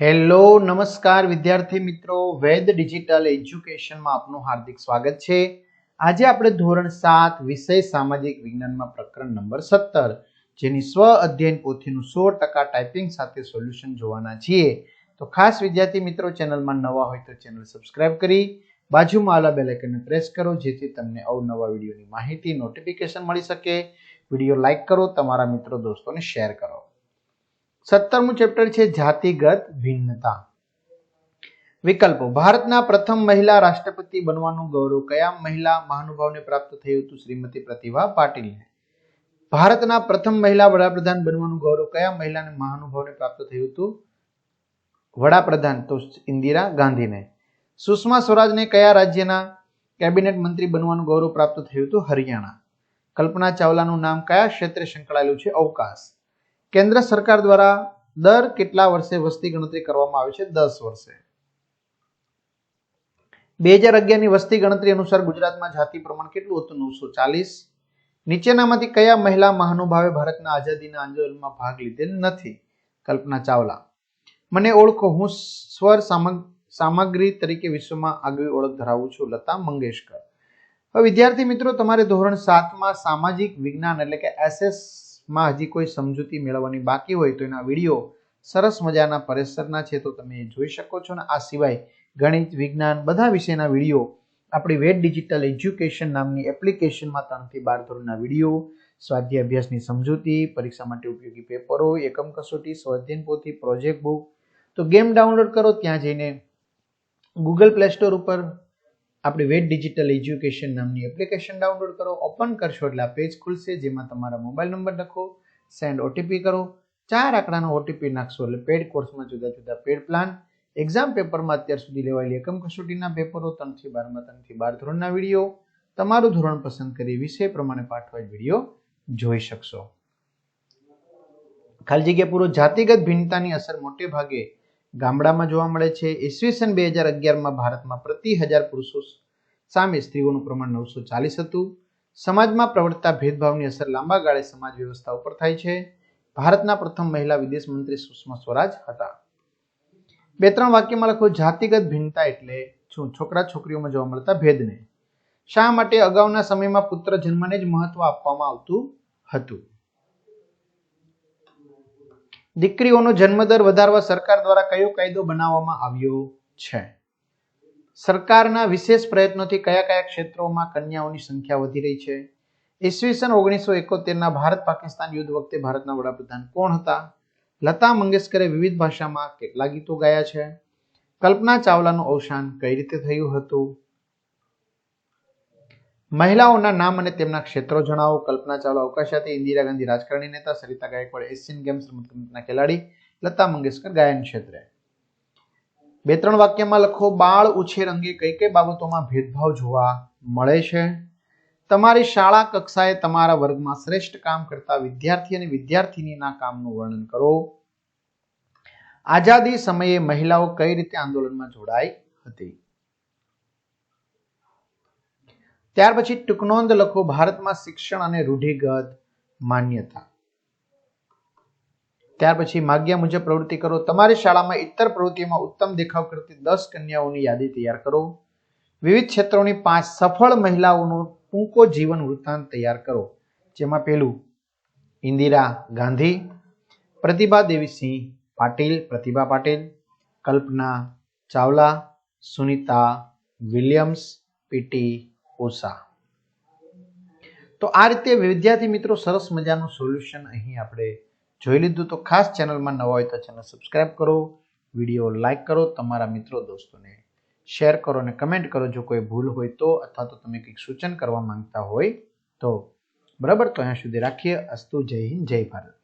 Hello, નમસ્કાર વિદ્યાર્થી મિત્રો. વેદ ડિજિટલ એજ્યુકેશનમાં આપનું હાર્દિક સ્વાગત છે. આજે આપણે ધોરણ સાત વિષય સામાજિક વિજ્ઞાનમાં પ્રકરણ નંબર સત્તર, જેની સ્વ અધ્યયન પોથીનું સો ટકા ટાઈપિંગ સાથે સોલ્યુશન જોવાના છીએ. તો ખાસ વિદ્યાર્થી મિત્રો, ચેનલમાં નવા હોય તો ચેનલ સબસ્ક્રાઇબ કરી, બાજુમાં આલા બેલ પ્રેસ કરો, જેથી તમને અવનવા વિડીયોની માહિતી, નોટિફિકેશન મળી શકે. વીડિયો લાઇક કરો, તમારા મિત્રો, દોસ્તોને શેર કરો. સત્તરમું ચેપ્ટર છે જાતિગત ભિન્નતા. વિકલ્પો. ભારતના પ્રથમ મહિલા રાષ્ટ્રપતિ બનવાનું ગૌરવ કયા મહિલા મહાનુભાવને પ્રાપ્ત થયું હતું શ્રીમતી પ્રતિભા પાટીલને? ભારતના પ્રથમ મહિલા વડાપ્રધાન બનવાનું ગૌરવ કયા મહિલાને મહાનુભાવને પ્રાપ્ત થયું હતું? વડાપ્રધાન તો ઇન્દિરા ગાંધીને. સુષ્મા સ્વરાજને કયા રાજ્યના કેબિનેટ મંત્રી બનવાનું ગૌરવ પ્રાપ્ત થયું હતું? હરિયાણા. કલ્પના ચાવલાનું નામ કયા ક્ષેત્રે સંકળાયેલું છે? અવકાશ. કેન્દ્ર સરકાર દ્વારા દર કેટલા વર્ષે વસ્તી ગણતરી કરવામાં આવે છે? દસ વર્ષે. બે હજાર અગિયારની વસ્તી ગણતરી અનુસાર ગુજરાતમાં જાતિ પ્રમાણ કેટલું હતું? નવસો ચાલીસ. નીચેનામાંથી કયા મહિલા મહાનુભાવે ભારતના આઝાદીના આંદોલનમાં ભાગ લીધેલ નથી? કલ્પના ચાવલા. મને ઓળખો, હું સ્વર સામગ, સામગ્રી તરીકે વિશ્વમાં આગવી ઓળખ ધરાવું છું, લતા મંગેશકર. વિદ્યાર્થી મિત્રો, તમારે ધોરણ સાતમાં સામાજિક વિજ્ઞાન એટલે કે એસએસ માં હજી કોઈ સમજૂતી મેળવવાની બાકી હોય તો એના વીડિયો સરસ મજાના પરેશરના છે તો તમે જોઈ શકો છો ને. આ સિવાય ગણિત, વિજ્ઞાન બધા વિષયના વીડિયો આપણી વેટ ડિજિટલ એજ્યુકેશન નામની એપ્લિકેશનમાં ત્રણથી બાર ધોરણના વીડિયો, સ્વાધ્યાય અભ્યાસની સમજૂતી, પરીક્ષા માટે ઉપયોગી પેપરો, એકમ કસોટી સ્વાધ્યન પોથી, પ્રોજેક્ટ બુક. તો ગેમ ડાઉનલોડ કરો ત્યાં જઈને ગૂગલ પ્લે સ્ટોર ઉપર આપણી વેટ ડિજિટલ એજ્યુકેશન નામની એપ્લિકેશન ડાઉનલોડ કરો ઓપન કરશો એટલે આ પેજ ખુલશે, જેમાં તમારા મોબાઈલ નંબર લખો સેન્ડ ઓટીપી કરો, ચાર આંકડાનો ઓટીપી નાખશો એટલે પેડ કોર્સમાં જુદા જુદા પેડ પ્લાન એક્ઝામ પેપરમાં અત્યાર સુધી લેવાયેલી એકમ કસોટીના પેપરો ત્રણથી બારમાં, ત્રણથી બાર ધોરણના વીડિયો તમારું ધોરણ પસંદ કરી વિષય પ્રમાણે પાઠવાય વીડિયો જોઈ શકશો. ખાલી જગ્યા પૂરો જાતિગત ભિન્નતાની અસર મોટે ભાગે ગામડામાં જોવા મળે છે, ઈસવીસન બે હજાર અગિયારમાં ભારતમાં પ્રતિ હજાર પુરુષો સામે સ્ત્રીઓનું પ્રમાણ નવસો ચાલીસ હતું. સમાજમાં પ્રવર્તતા ભેદભાવની અસર લાંબા ગાળે સમાજ વ્યવસ્થા ઉપર થાય છે. ભારતના પ્રથમ મહિલા વિદેશ મંત્રી સુષ્મા સ્વરાજ હતા. બે ત્રણ વાક્યમાં લખો, જાતિગત ભિન્નતા એટલે શું? છોકરા છોકરીઓમાં જોવા મળતા ભેદને. શા માટે અગાઉના સમયમાં પુત્ર જન્મને જ મહત્વ આપવામાં આવતું હતું? દીકરીઓનો જન્મદર વધારવા સરકાર દ્વારા કયો કાયદો બનાવવામાં આવ્યો છે? સરકારના વિશેષ પ્રયત્નોથી કયા કયા ક્ષેત્રોમાં કન્યાઓની સંખ્યા વધી રહી છે? ઈસવીસન ઓગણીસો એકોતેરના ભારત પાકિસ્તાન યુદ્ધ વખતે ભારતના વડાપ્રધાન કોણ હતા? લતા મંગેશકરે વિવિધ ભાષામાં કેટલા ગીતો ગાયા છે? કલ્પના ચાવલાનું અવસાન કઈ રીતે થયું હતું? મહિલાઓના નામ અને તેમના ક્ષેત્રો જણાવો. કલ્પના ચાવલા અવકાશયાત્રી, ઇન્દિરા ગાંધી રાજકારણી નેતા, સરિતા ગાયકવાડ એશિયન ગેમ્સ રમતગમતના ખેલાડી, લતા મંગેશકર ગાયન ક્ષેત્રે. બે ત્રણ વાક્યમાં લખો, બાળ ઉછેર અંગે કઈ કઈ બાબતોમાં ભેદભાવ જોવા મળે છે? તમારી શાળા કક્ષાએ તમારા વર્ગમાં શ્રેષ્ઠ કામ કરતા વિદ્યાર્થી અને વિદ્યાર્થીનીના કામનું વર્ણન કરો. આઝાદી સમયે મહિલાઓ કઈ રીતે આંદોલનમાં જોડાઈ હતી? ત્યાર પછી ટૂંકનોંધ લખો ભારતમાં શિક્ષણ અને રૂઢિગત માન્યતા. ત્યાર પછી માગ્યા મુજબ પ્રવૃત્તિ કરો. તમારી શાળામાં ઇતર પ્રવૃત્તિઓમાં ઉત્તમ દેખાવ કરતી દસ કન્યાઓની યાદી તૈયાર કરો. વિવિધ ક્ષેત્રોની પાંચ સફળ મહિલાઓનો ટૂંકો જીવન વૃત્તાંત તૈયાર કરો. જેમાં પહેલું, Indira Gandhi, Pratibha Devisingh Patil, Pratibha Patil, Kalpana Chawla, Sunita Williams P T Usha. તો આ રીતે વિદ્યાર્થી મિત્રો સરસ મજાનું સોલ્યુશન અહીં આપણે જોઈ લીધું. તો ખાસ ચેનલમાં નવા હોય તો ચેનલ સબસ્ક્રાઇબ કરો વીડિયો લાઈક કરો, તમારા મિત્રો દોસ્તોને શેર કરો અને કમેન્ટ કરો. જો કોઈ ભૂલ હોય તો અથવા તો તમે કંઈક સૂચન કરવા માંગતા હોય તો બરાબર તો અહીંયા સુધી રાખીએ. અસ્તુ જય હિન્દ, જય ભારત.